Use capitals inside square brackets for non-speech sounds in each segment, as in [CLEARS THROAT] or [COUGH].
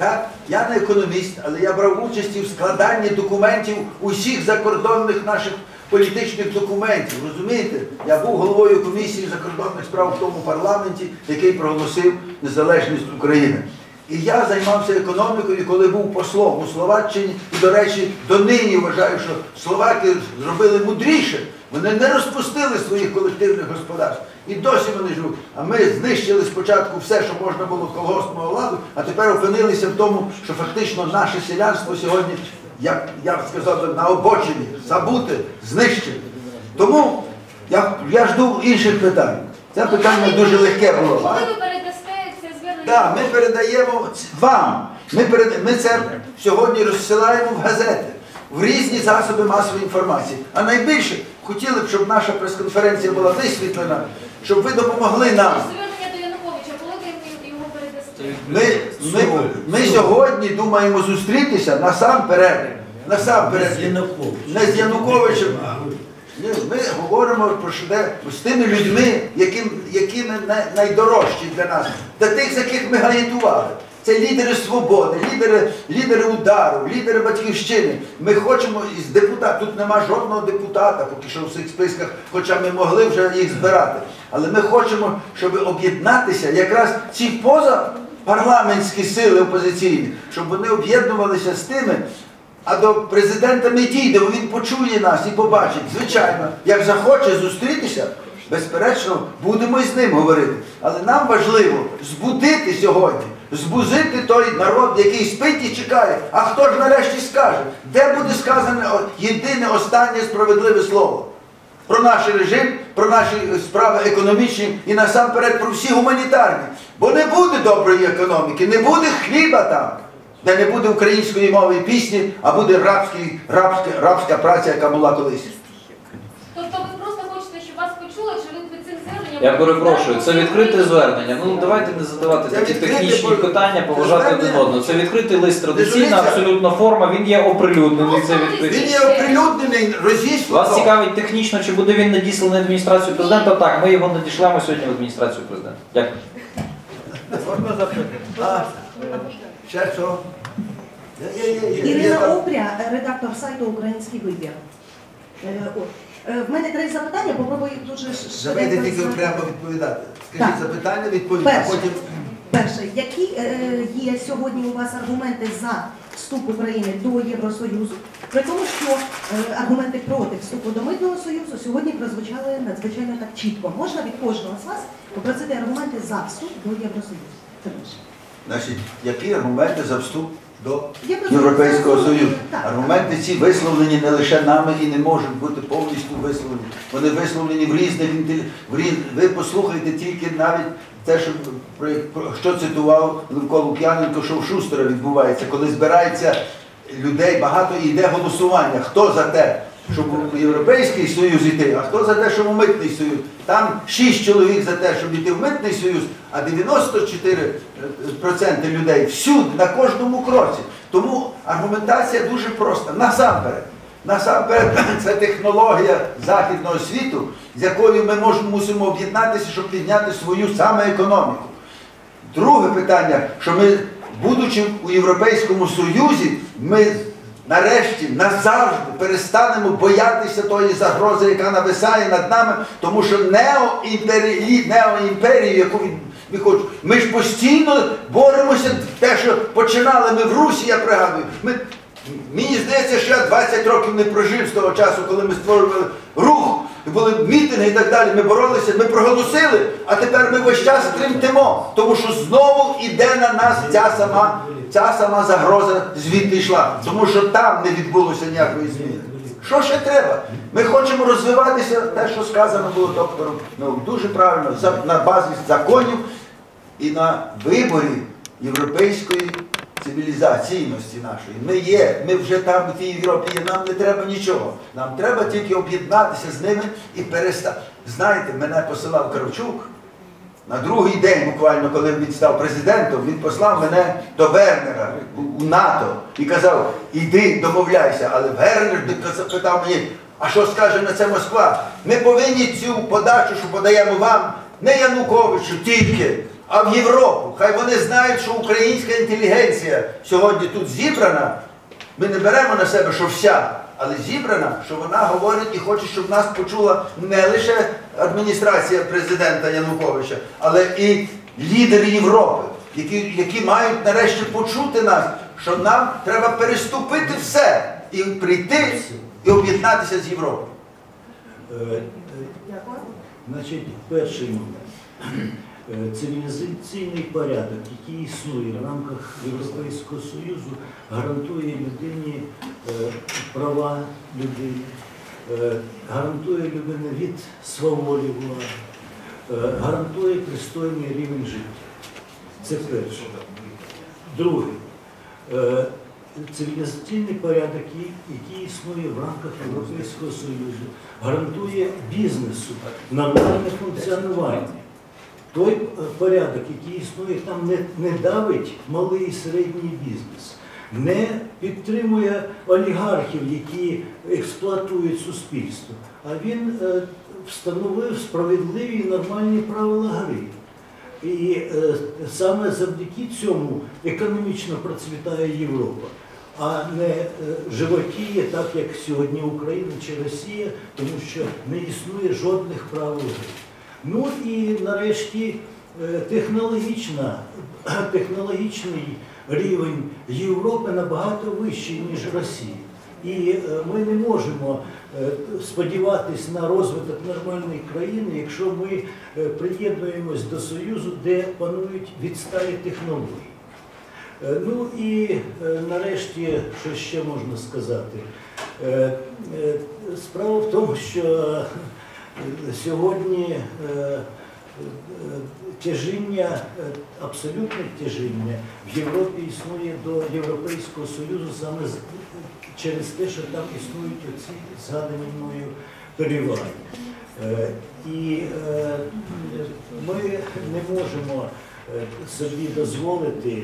Так? Я не економіст, але я брав участь в складанні документів усіх закордонних наших політичних документів. Розумієте? Я був головою комісії закордонних справ в тому парламенті, який проголосив незалежність України. І я займався економікою, коли був послом у Словаччині. І, до речі, донині вважаю, що словаки зробили мудріше. Вони не розпустили своїх колективних господарств. І досі вони живуть. А ми знищили спочатку все, що можна було колгоспного ладу, а тепер опинилися в тому, що фактично наше селянство сьогодні, як я б сказав, на обочині, забути, знищити. Тому я, я жду інших питань. Це питання дуже легке було. Коли ви передасте це звернення? Так, ми передаємо вам. Ми, перед... ми це сьогодні розсилаємо в газети, в різні засоби масової інформації. А найбільше хотіли б, щоб наша прес-конференція була висвітлена, щоб ви допомогли нам. Ми, ми, ми сьогодні думаємо зустрітися насамперед. Насамперед. Не з Януковичем. Ні, Ми говоримо про що де з тими людьми, які най- найдорожчі для нас, для тих, з яких ми агітували. Це лідери свободи, лідери, лідери удару, лідери батьківщини. Ми хочемо із депутатів, тут нема жодного депутата, поки що в цих списках, хоча ми могли вже їх збирати. Але ми хочемо, щоб об'єднатися якраз ці позапарламентські сили опозиційні, щоб вони об'єднувалися з тими, а до президента ми дійдемо, він почує нас і побачить. Звичайно, як захоче зустрітися, безперечно, будемо і з ним говорити. Але нам важливо збудити сьогодні, збузити той народ, який спить і чекає. А хто ж нарешті скаже, де буде сказане єдине останнє справедливе слово? Про наш режим, про наші справи економічні і насамперед про всі гуманітарні. Бо не буде доброї економіки, не буде хліба там, де не буде української мови і пісні, а буде рабський, рабська, рабська праця, яка була колись. Тобто ви просто хочете, щоб вас почули, чи ви під цим зверненням? Я перепрошую, це відкрите звернення. Ну давайте не задавати Це такі відкрите, технічні бо- питання, поважати один звернення- одного. Це відкритий лист, традиційна абсолютно форма. Він є оприлюднений. Це Він є оприлюднений, розіслано. Вас цікавить технічно, чи буде він надісланий адміністрацію президента? Так, ми його надішлемо сьогодні в адміністрацію президента. Дякую. Можна запитати? А, ще що? Є, є, є, є, є Ірина там. Опря, редактор сайту Український вибір. Е. Е, В мене три запитання, попробую дуже ш- Давайте швидко тільки прямо відповідати. Скажіть Так. запитання, відповідь, а Перше. потім. Перше, які е, є сьогодні у вас аргументи за вступ України до Євросоюзу, при тому, що е, аргументи проти вступу до Митного Союзу сьогодні прозвучали надзвичайно так чітко. Можна від кожного з вас попросити аргументи за вступ до Євросоюзу? Це перше. Значить, які аргументи за вступ до Європейського Союзу? Аргументи ці висловлені не лише нами і не можуть бути повністю висловлені. Вони висловлені в різних в різ... Ви послухайте тільки навіть те, що, що цитував Левко Лук'яненко, що в Шустера відбувається, коли збирається людей багато і йде голосування. Хто за те, щоб Європейський Союз йти, а хто за те, щоб у Митний Союз. Там 6 чоловік за те, щоб йти в Митний Союз, а 94% людей всюди, на кожному кроці. Тому аргументація дуже проста. Насамперед, насамперед, [LAUGHS] це технологія західного світу, з якою ми можемо мусимо об'єднатися, щоб підняти свою саме економіку. Друге питання, що ми, будучи у Європейському Союзі, ми нарешті назавжди перестанемо боятися тої загрози, яка нависає над нами, тому що неоімперію, яку ми хочемо, ми ж постійно боремося те, що починали ми в Русі, я пригадую. Мені здається, що я 20 років не прожив з того часу, коли ми створювали рух, були мітинги і так далі. Ми боролися, ми проголосили, а тепер ми весь час тремтимо, тому що знову іде на нас ця сама, ця сама загроза звідти йшла, тому що там не відбулося ніякої зміни. Що ще треба? Ми хочемо розвиватися, те, що сказано було доктором, ну, дуже правильно, на базі законів і на виборі європейської цивілізаційності нашої. Ми є, ми вже там в тій Європі є, нам не треба нічого. Нам треба тільки об'єднатися з ними і перестати. Знаєте, мене посилав Кравчук. На другий день, буквально, коли він став президентом, він послав мене до Вернера у- НАТО і казав, іди домовляйся. Але Вернер питав мені, а що скаже на це Москва? Ми повинні цю подачу, що подаємо вам, не Януковичу тільки, а в Європу. Хай вони знають, що українська інтелігенція сьогодні тут зібрана. Ми не беремо на себе, що вся, але зібрана, що вона говорить і хоче, щоб нас почула не лише адміністрація президента Януковича, але і лідери Європи, які, які мають нарешті почути нас, що нам треба переступити все і прийти і об'єднатися з Європою. Е, е. Значить, перший момент. Е, Цивілізаційний порядок, який існує в рамках Європейського Союзу, гарантує людині права людини, гарантує людині від сваволі влади, е, гарантує пристойний рівень життя. Це перше. Друге. Е, Цивілізаційний порядок, який- існує в рамках Європейського Союзу, гарантує бізнесу нормальне функціонування. Той е, порядок, який існує там, не давить малий і середній бізнес, не підтримує олігархів, які експлуатують суспільство, а він е, встановив справедливі і нормальні правила гри. І е, саме завдяки цьому економічно процвітає Європа, а не е, животіє так, як сьогодні Україна чи Росія, тому що не існує жодних правил гри. Ну і нарешті технологічна, [CLEARS THROAT] технологічний рівень Європи набагато вищий, ніж Росії. І е, ми не можемо е, сподіватись на розвиток нормальної країни, якщо ми е, приєднуємось до Союзу, де панують відсталі технології. Ну і нарешті, що ще можна сказати? Справа в тому, що сьогодні тяжіння, е, абсолютне тяжіння в Європі існує до Європейського Союзу саме через те, що там існують оці згадані мною переваги. Е, І е, ми не можемо собі дозволити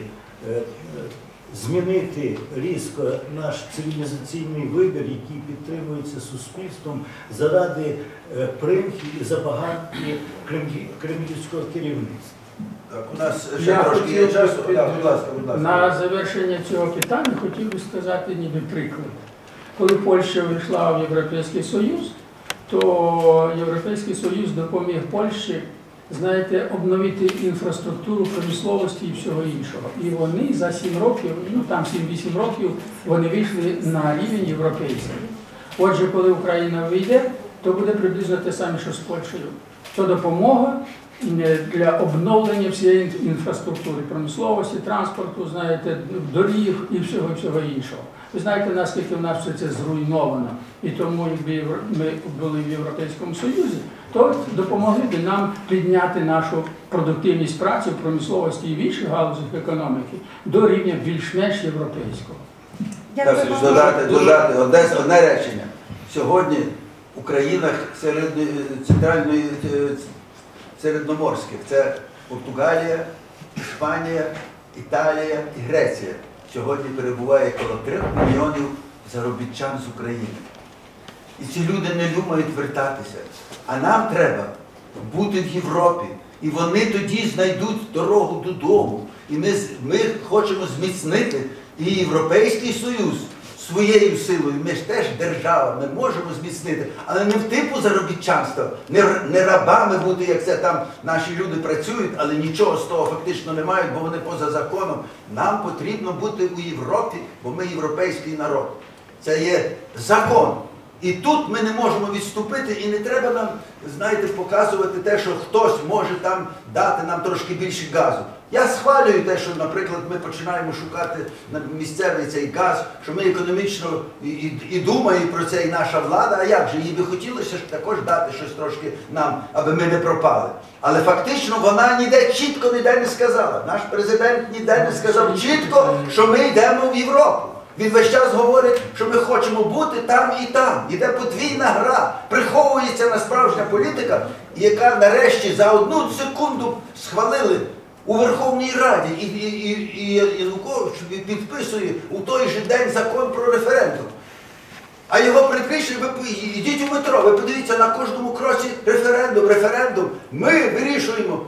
змінити різко наш цивілізаційний вибір, який підтримується суспільством заради е, примхи і забаганки кремлі- кремлівського керівництва. Так, у нас ще Я трошки є часу. Так, будь ласка, будь ласка. На завершення цього питання хотів би сказати ніби приклад. Коли Польща вийшла в Європейський Союз, то Європейський Союз допоміг Польщі, знаєте, обновити інфраструктуру промисловості і всього іншого. І вони за 7 років, ну там 7-8 років, вони вийшли на рівень європейський. Отже, коли Україна вийде, то буде приблизно те саме, що з Польщею. То допомога для обновлення всієї інфраструктури, промисловості, транспорту, знаєте, доріг і всього всього іншого. Ви знаєте, наскільки в нас все це зруйновано. І тому, якби ми були в Європейському Союзі, то допомогли б нам підняти нашу продуктивність праці в промисловості і в інших галузях економіки до рівня більш-менш європейського. Дякую додати, додати одне, одне речення. Сьогодні в країнах середньої, центральної, е, середноморських це Португалія, Іспанія, Італія і Греція. Сьогодні перебуває коло 3 мільйонів заробітчан з України. І ці люди не думають вертатися. А нам треба бути в Європі. І вони тоді знайдуть дорогу додому. І ми, ми хочемо зміцнити і Європейський Союз своєю силою. Ми ж теж держава, ми можемо зміцнити, але не в типу заробітчанства, не, не рабами бути, як це там наші люди працюють, але нічого з того фактично не мають, бо вони поза законом. Нам потрібно бути у Європі, бо ми європейський народ. Це є закон. І тут ми не можемо відступити, і не треба нам, знаєте, показувати те, що хтось може там дати нам трошки більше газу. Я схвалюю те, що, наприклад, ми починаємо шукати місцевий цей газ, що ми економічно і, і, і думаємо про це і наша влада. А як же? Їй би хотілося також дати щось трошки нам, аби ми не пропали. Але фактично вона ніде чітко ніде не сказала. Наш президент ніде не сказав чітко, що ми йдемо в Європу. Він весь час говорить, що ми хочемо бути там і там. Іде подвійна гра, приховується на справжня політика, яка нарешті за одну секунду схвалили у Верховній Раді. І, і, і, Янукович підписує у той же день закон про референдум. А його припишуть, ви йдіть у метро, ви подивіться на кожному кроці референдум, референдум. Ми вирішуємо,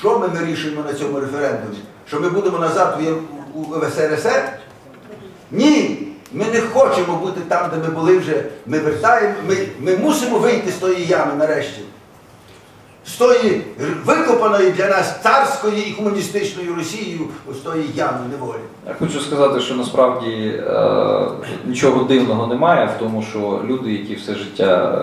Що ми вирішуємо на цьому референдумі? Що ми будемо назад у, СРСР? Ні! Ми не хочемо бути там, де ми були вже. Ми вертаємо, ми, ми мусимо вийти з тої ями нарешті. З тої викопаної для нас царської і комуністичної Росією, з тої ями неволі. Я хочу сказати, що насправді е, нічого дивного немає в тому, що люди, які все життя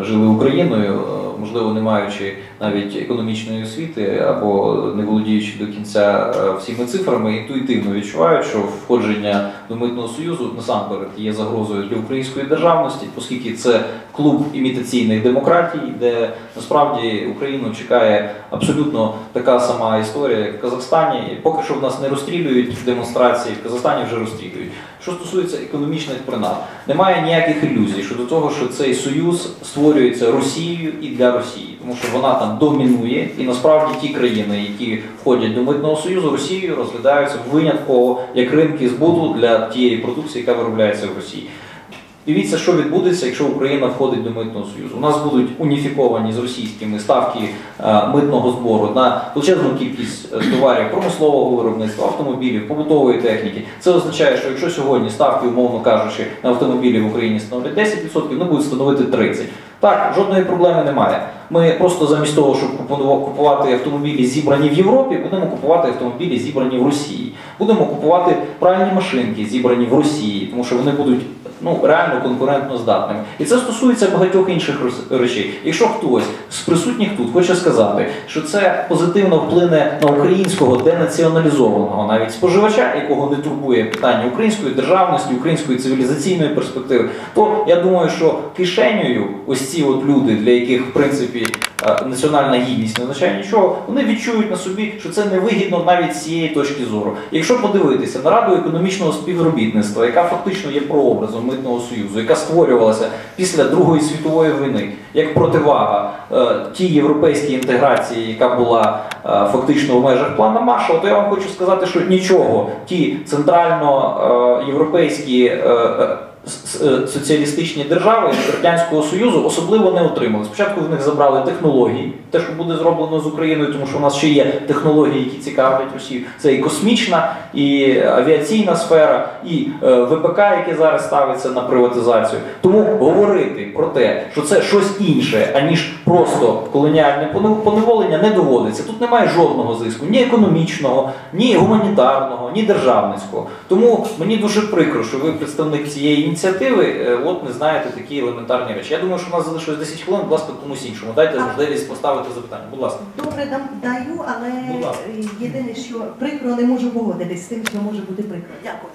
е, жили Україною, е, можливо, не маючи навіть економічної освіти або не володіючи до кінця всіми цифрами, інтуїтивно відчувають, що входження до митного союзу насамперед є загрозою для української державності, оскільки це клуб імітаційних демократій, де насправді Україну чекає абсолютно така сама історія, як в Казахстані. Поки що в нас не розстрілюють демонстрації, в Казахстані вже розстрілюють. Що стосується економічних принад, немає ніяких ілюзій щодо того, що цей союз створюється Росією і для Росії, тому що вона там домінує, і насправді ті країни, які входять до митного союзу, Росією розглядаються винятково як ринки збуту для тієї продукції, яка виробляється в Росії. Дивіться, що відбудеться, якщо Україна входить до митного союзу. У нас будуть уніфіковані з російськими ставки е, митного збору на величезну кількість е, товарів промислового виробництва, автомобілів, побутової техніки. Це означає, що якщо сьогодні ставки, умовно кажучи, на автомобілі в Україні становлять 10%, вони будуть становити 30%. Так, жодної проблеми немає. Ми просто замість того, щоб купувати автомобілі, зібрані в Європі, будемо купувати автомобілі, зібрані в Росії. Будемо купувати пральні машинки, зібрані в Росії, тому що вони будуть ну, реально конкурентно здатними. І це стосується багатьох інших речей. Якщо хтось з присутніх тут хоче сказати, що це позитивно вплине на українського денаціоналізованого навіть споживача, якого не турбує питання української державності, української цивілізаційної перспективи, то я думаю, що кишенею ось ці от люди, для яких в принципі е, національна гідність не означає нічого, вони відчують на собі, що це невигідно навіть з цієї точки зору. Якщо подивитися на раду економічного співробітництва, яка фактично є прообразом митного союзу, яка створювалася після Другої світової війни як противага е, тій європейській інтеграції, яка була е, фактично в межах плану Маршала, то я вам хочу сказати, що нічого ті центрально європейські. Е, соціалістичні держави Радянського Союзу особливо не отримали. Спочатку в них забрали технології, те, що буде зроблено з Україною, тому що в нас ще є технології, які цікавлять Росію. Це і космічна, і авіаційна сфера, і е, ВПК, яке зараз ставиться на приватизацію. Тому говорити про те, що це щось інше, аніж просто колоніальне поневолення, не доводиться. Тут немає жодного зиску, ні економічного, ні гуманітарного, ні державницького. Тому мені дуже прикро, що ви представник цієї ініціативи, е, от не знаєте такі елементарні речі. Я думаю, що у нас залишилось 10 хвилин, будь ласка, комусь іншому. Дайте можливість поставити запитання. Будь ласка. Добре, дам, даю, але Будь ласка. єдине, що прикро, не можу погодитись з тим, що може бути прикро. Дякую.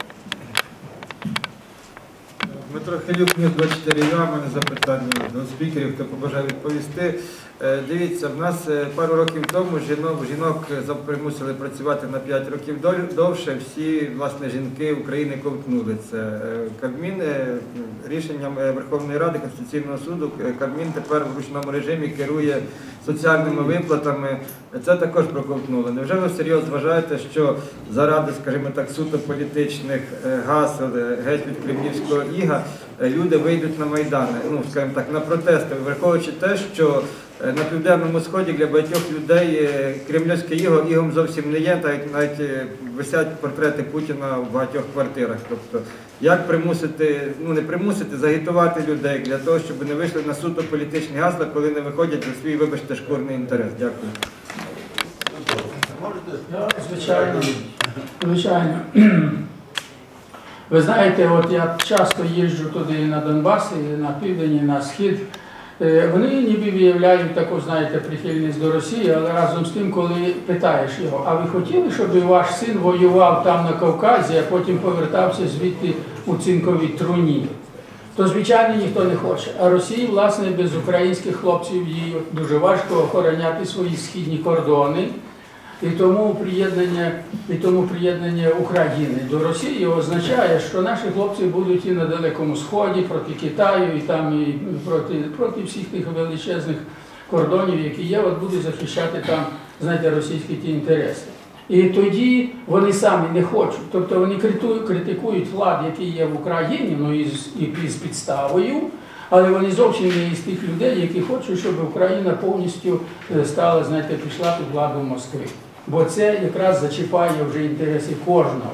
Дмитро Хилюк, Ньюс 24 я, мене запитання до спікерів, хто побажає відповісти. Е, Дивіться, в нас е, пару років тому жінок, жінок примусили працювати на 5 років довше. Всі власне жінки України ковтнули це. Е, Кабмін рішенням Верховної Ради Конституційного суду Кабмін тепер в ручному режимі керує соціальними виплатами. Це також проковтнуло. Невже ви всерйоз вважаєте, що заради, скажімо так, суто політичних е, гасел е, геть від кремлівського іга е, люди вийдуть на майдани, ну скажімо так, на протести, враховуючи те, що на південному сході для багатьох людей е, кремлівське іго ігом зовсім не є, навіть навіть е, висять портрети Путіна в багатьох квартирах. Тобто, як примусити, ну не примусити, загітувати людей для того, щоб не вийшли на суто політичні гасла, коли не виходять за свій, вибачте, шкурний інтерес. Дякую. Можете звичайно, звичайно. Ви знаєте, от я часто їжджу туди на Донбас, і на південь, і на схід. Е, Вони ніби виявляють таку, знаєте, прихильність до Росії, але разом з тим, коли питаєш його, а ви хотіли, щоб ваш син воював там на Кавказі, а потім повертався звідти у цинковій труні? То, звичайно, ніхто не хоче. А Росії, власне, без українських хлопців їй дуже важко охороняти свої східні кордони. І тому приєднання, і тому приєднання України до Росії означає, що наші хлопці будуть і на Далекому Сході проти Китаю, і там і проти, проти всіх тих величезних кордонів, які є, от будуть захищати там, знаєте, російські ті інтереси. І тоді вони самі не хочуть. Тобто вони критикують, влад, який є в Україні, ну і з, і з підставою. Але вони зовсім не із тих людей, які хочуть, щоб Україна повністю е, стала, знаєте, пішла під владу Москви. Бо це якраз зачіпає вже інтереси кожного.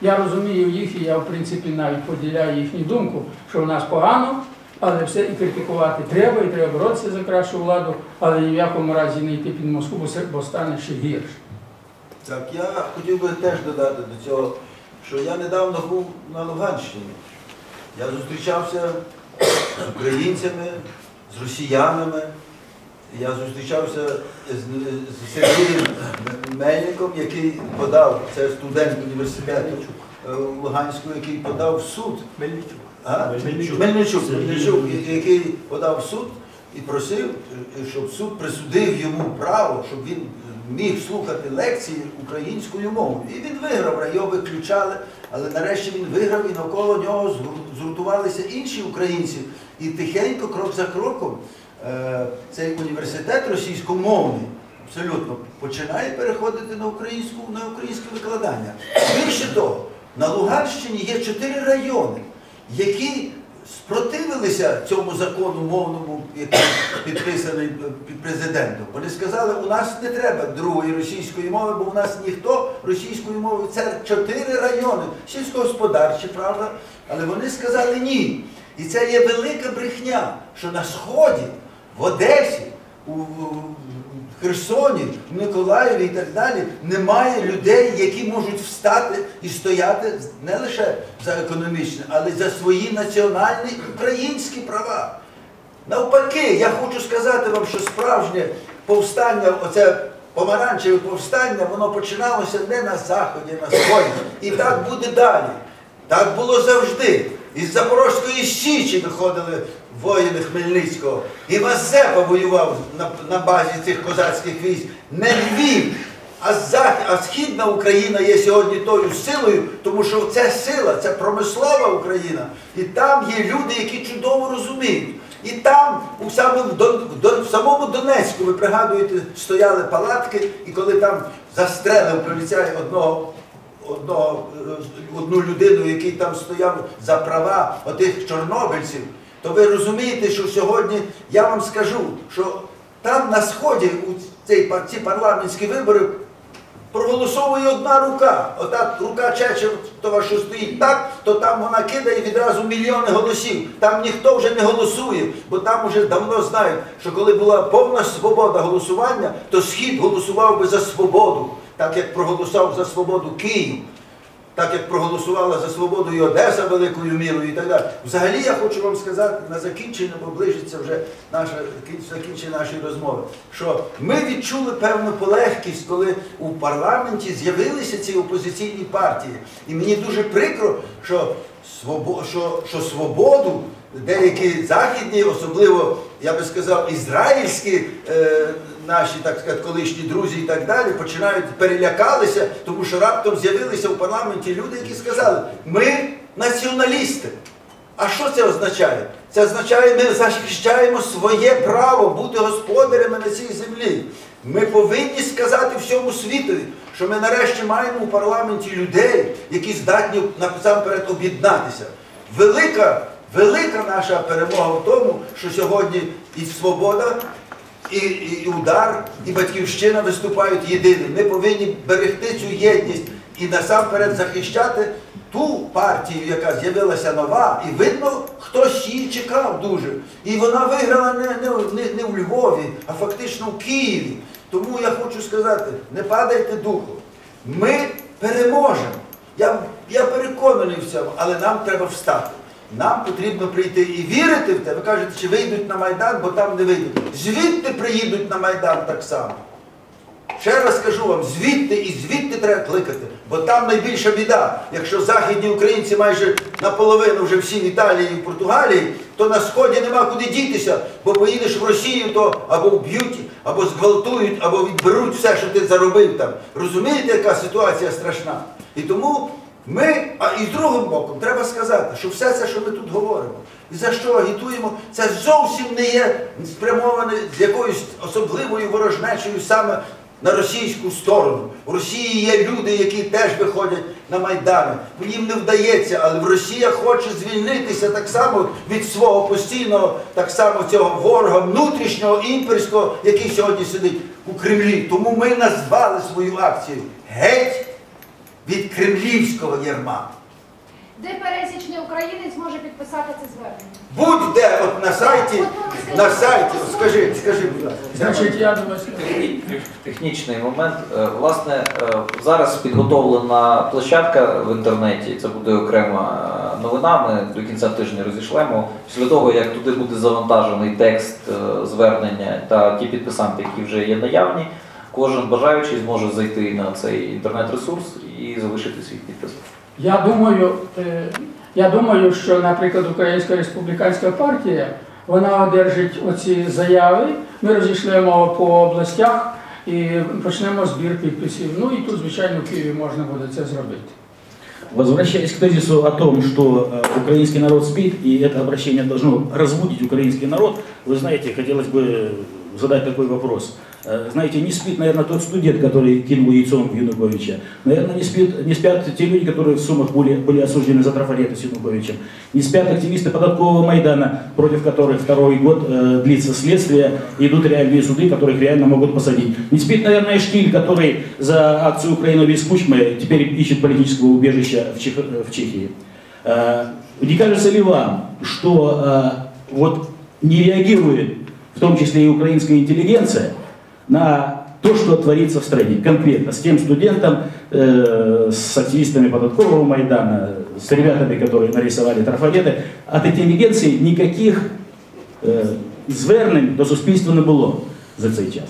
Я розумію їх, і я в принципі навіть поділяю їхню думку, що в нас погано, але все і критикувати треба, і треба боротися за кращу владу, але ні в якому разі не йти під Москву, бо стане ще гірше. Так, я хотів би теж додати до цього, що я недавно був на Луганщині. Я зустрічався з українцями, з росіянами. Я зустрічався з, Сергієм Мельником, який подав, це студент університету е, Луганського, який подав в суд. А? Мельничук. Мельничук, Мельничук, Мельничук. який подав в суд і просив, щоб суд присудив йому право, щоб він міг слухати лекції українською мовою. І він виграв, його виключали, але нарешті він виграв і навколо нього згур- згуртувалися інші українці. І тихенько, крок за кроком, цей університет російськомовний абсолютно починає переходити на українську на українське викладання. Більше того, на Луганщині є чотири райони, які спротивилися цьому закону мовному, який підписаний е, під президентом. Вони сказали, у нас не треба другої російської мови, бо у нас ніхто російською мовою. Це чотири райони, сільськогосподарчі, правда, але вони сказали ні. І це є велика брехня, що на Сході, в Одесі, у Херсоні, в Миколаєві і так далі немає людей, які можуть встати і стояти не лише за економічне, але й за свої національні українські права. Навпаки, я хочу сказати вам, що справжнє повстання, оце помаранчеве повстання, воно починалося не на Заході, на Сході. І так буде далі. Так було завжди. Із Запорозької Січі виходили воїни Хмельницького. І Мазепа воював на, на базі цих козацьких військ. Не Львів, а, Захід, а Східна Україна є сьогодні тою силою, тому що це сила, це промислова Україна. І там є люди, які чудово розуміють. І там, у самому, в самому Донецьку, ви пригадуєте, стояли палатки, і коли там застрелив поліцай одного одного, е, одну людину, який там стояв за права отих чорнобильців, то ви розумієте, що сьогодні я вам скажу, що там на сході у цей, ці парламентські вибори проголосовує одна рука. Ота рука Чечетова, що стоїть так, то там вона кидає відразу мільйони голосів. Там ніхто вже не голосує, бо там вже давно знають, що коли була повна свобода голосування, то схід голосував би за свободу, так як проголосував за свободу Київ. Так як проголосувала за свободу і Одеса великою мірою і так далі. Взагалі я хочу вам сказати на закінчення, бо ближиться вже наша закінчення нашої розмови, що ми відчули певну полегкість, коли у парламенті з'явилися ці опозиційні партії. І мені дуже прикро, що, свобо, що, що свободу деякі західні, особливо, я би сказав, ізраїльські е, наші, так сказати, колишні друзі і так далі, починають перелякалися, тому що раптом з'явилися в парламенті люди, які сказали, ми націоналісти. А що це означає? Це означає, ми захищаємо своє право бути господарями на цій землі. Ми повинні сказати всьому світові, що ми нарешті маємо у парламенті людей, які здатні насамперед об'єднатися. Велика, велика наша перемога в тому, що сьогодні і свобода, і, і, удар, і батьківщина виступають єдиним. Ми повинні берегти цю єдність і насамперед захищати ту партію, яка з'явилася нова, і видно, хтось її чекав дуже. І вона виграла не, не, не в Львові, а фактично в Києві. Тому я хочу сказати, не падайте духом. Ми переможемо. Я, я переконаний в цьому, але нам треба встати. Нам потрібно прийти і вірити в те. Ви кажете, чи вийдуть на Майдан, бо там не вийдуть. Звідти приїдуть на Майдан так само. Ще раз кажу вам, звідти і звідти треба кликати, бо там найбільша біда. Якщо західні українці майже наполовину вже всі в Італії і в Португалії, то на сході нема куди дітися, бо поїдеш в Росію, то або вб'ють, або зґвалтують, або відберуть все, що ти заробив там. Розумієте, яка ситуація страшна? І тому ми, а і з другим боком, треба сказати, що все це, що ми тут говоримо, і за що агітуємо, це зовсім не є спрямоване з якоюсь особливою ворожнечою саме на російську сторону. В Росії є люди, які теж виходять на Майдани. Їм не вдається, але Росія хоче звільнитися так само від свого постійного, так само цього ворога внутрішнього імперського, який сьогодні сидить у Кремлі. Тому ми назвали свою акцію Геть від кремлівського ярма. Де пересічний українець може підписати це звернення? Будь-де от на сайті, на сайті, скажи, скажи, будь ласка. Значить, я думаю, що Технічний момент. Е, Власне, е, зараз підготовлена площадка в інтернеті. Це буде окрема е, новина. Ми до кінця тижня розійшлемо. Після того, як туди буде завантажений текст звернення та ті підписанти, які вже є наявні, кожен бажаючий зможе зайти на цей інтернет-ресурс і залишити свій підпис. Я думаю, е, я думаю, що, наприклад, Українська республіканська партія вона одержить оці заяви. Ми розійшлемо по областях і почнемо збір підписів. Ну і тут, звичайно, в Києві можна буде це зробити. Возвращаясь к тезису о том, что э, украинский народ спит, и это обращение должно разбудить украинский народ, вы знаете, хотелось бы задать такой вопрос. Э, Знаете, не спит, наверное, тот студент, который кинул яйцом в Януковича. Наверное, не, спит, не спят те люди, которые в Сумах были, были осуждены за трафареты с Януковичем. Не спят активисты податкового Майдана, против которых второй год э, длится следствие, идут реальные суды, которых реально могут посадить. Не спит, наверное, Штиль, который за акцию «Украина без Кучмы» теперь ищет политического убежища в, Чех- в Чехии. Э, Не кажется ли вам, что э, вот не реагирует, в том числе и украинская интеллигенция, на то, что творится в стране, конкретно с тем студентом, э, с активистами податкового Майдана, с ребятами, которые нарисовали трафарети, от інтелігенції ніяких е, звернень до суспільства не було за цей час.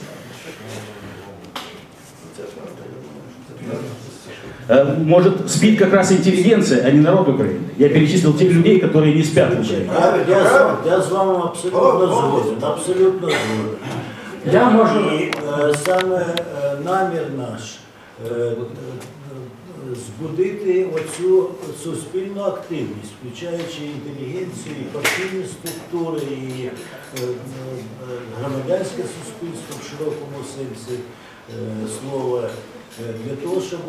Э, Может, спит как раз интеллигенция, а не народ Украины. Я перечислил тех людей, которые не спят в Украине. Я, з вами- я з вами абсолютно згоден, абсолютно згоден. Я можу- І е, саме е, намір наш е, е, збудити оцю суспільну активність, включаючи інтелігенцію, і партійні структури, і е, е, громадянське суспільство в широкому сенсі слова. Е, Для того, щоб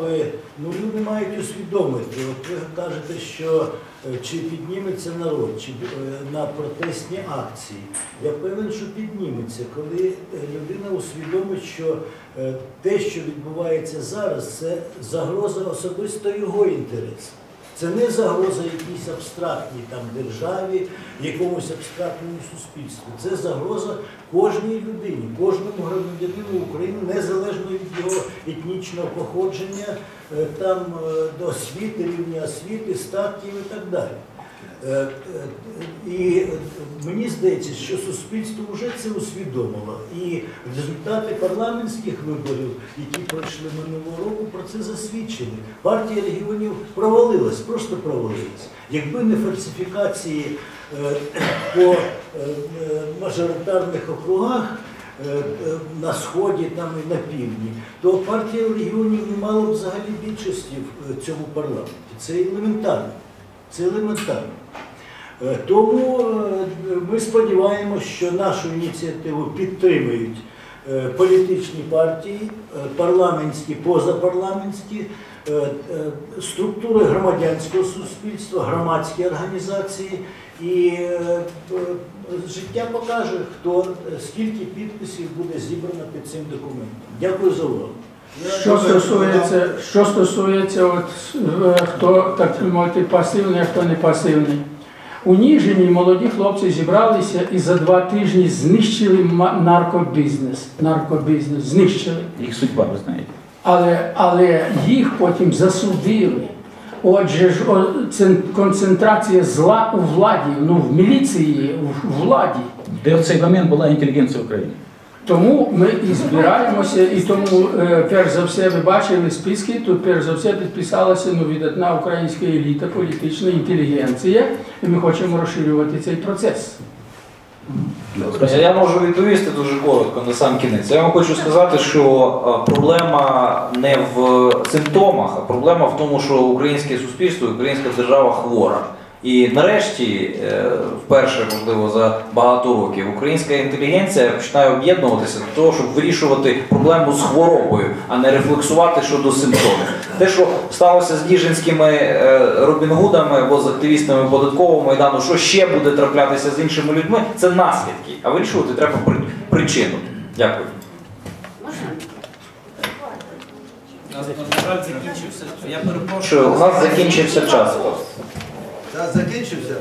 ну, люди мають усвідомити, от ви кажете, що е, чи підніметься народ, чи е, на протестні акції. Я певен, що підніметься, коли е, людина усвідомить, що е, те, що відбувається зараз, це загроза особисто його інтересу. Це не загроза якійсь абстрактній там державі, якомусь абстрактному суспільству. Це загроза кожній людині, кожному громадянину України, незалежно від його етнічного походження, е, там е, до освіти, рівня освіти, статків і так далі. Е, е, І е, мені здається, що суспільство вже це усвідомило. І результати парламентських виборів, які пройшли минулого року, про це засвідчили. Партія регіонів провалилась, просто провалилась. Якби не фальсифікації по мажоритарних округах. На сході там і на півдні, то партія регіонів не мала б взагалі більшості в цьому парламенті. Це елементарно. Це елементарно. Тому е, ми сподіваємося, що нашу ініціативу підтримують е, політичні партії, е, парламентські, позапарламентські, структури громадянського суспільства, громадські організації. І життя покаже, хто скільки підписів буде зібрано під цим документом. Дякую за увагу. Що стосується, що стосується от, е, хто так мовити пасивний, а хто не пасивний. У Ніжині молоді хлопці зібралися і за два тижні знищили наркобізнес. Наркобізнес знищили. Их судьба, вы знаете. Але, але їх потім засудили. Отже ж, о, це концентрація зла у владі, ну в міліції, в владі. Де в цей момент була інтелігенція України. Тому ми і збираємося, і тому, е, перш за все, ви бачили списки, тут перш за все підписалася видатна українська еліта, політична інтелігенція, і ми хочемо розширювати цей процес. Я можу відповісти дуже коротко на сам кінець. Я вам хочу сказати, що е, проблема не в симптомах, а проблема в тому, що українське суспільство, українська держава хвора. І нарешті, е, вперше, можливо, за багато років, українська інтелігенція починає об'єднуватися для того, щоб вирішувати проблему з хворобою, а не рефлексувати щодо симптомів. Те, що сталося з діжинськими е, Робінгудами або з активістами податкового майдану, що ще буде траплятися з іншими людьми, це наслідки. А вирішувати треба причину. Дякую. Я перепрошую, у нас закінчився час. Та закінчився?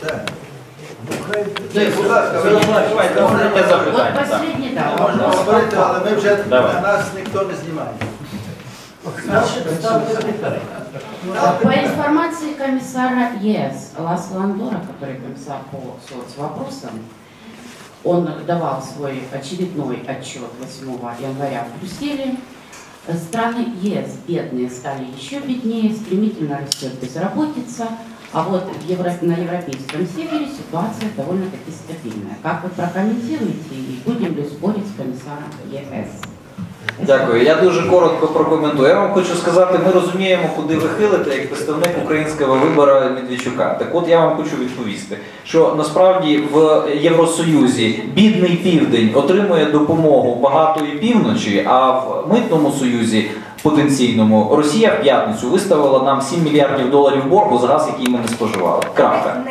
Так. Будь ласка, ви Давайте, останнє запитання. Вот так. последний, да, можна вопрос. говорити, але ми вже Давай. на нас ніхто не знімає. По информации комиссара ЕС Ласла Андора, который комиссар по соцвопросам, он давал свой очередной отчет 8 января в Брюсселе. Страны ЕС бедные стали еще беднее, стремительно растет безработица, а вот Евро- на Европейском севере ситуация довольно-таки стабильная. Как вы прокомментируете и будем ли спорить с комиссаром ЕС? Дякую. Я дуже коротко прокоментую. Я вам хочу сказати, ми розуміємо, куди ви хилите як представник українського вибора Медведчука. Так от я вам хочу відповісти, що насправді в Євросоюзі бідний південь отримує допомогу багатої півночі, а в митному союзі потенційному Росія в п'ятницю виставила нам 7 мільярдів доларів боргу за газ, який ми не споживали. Крапка.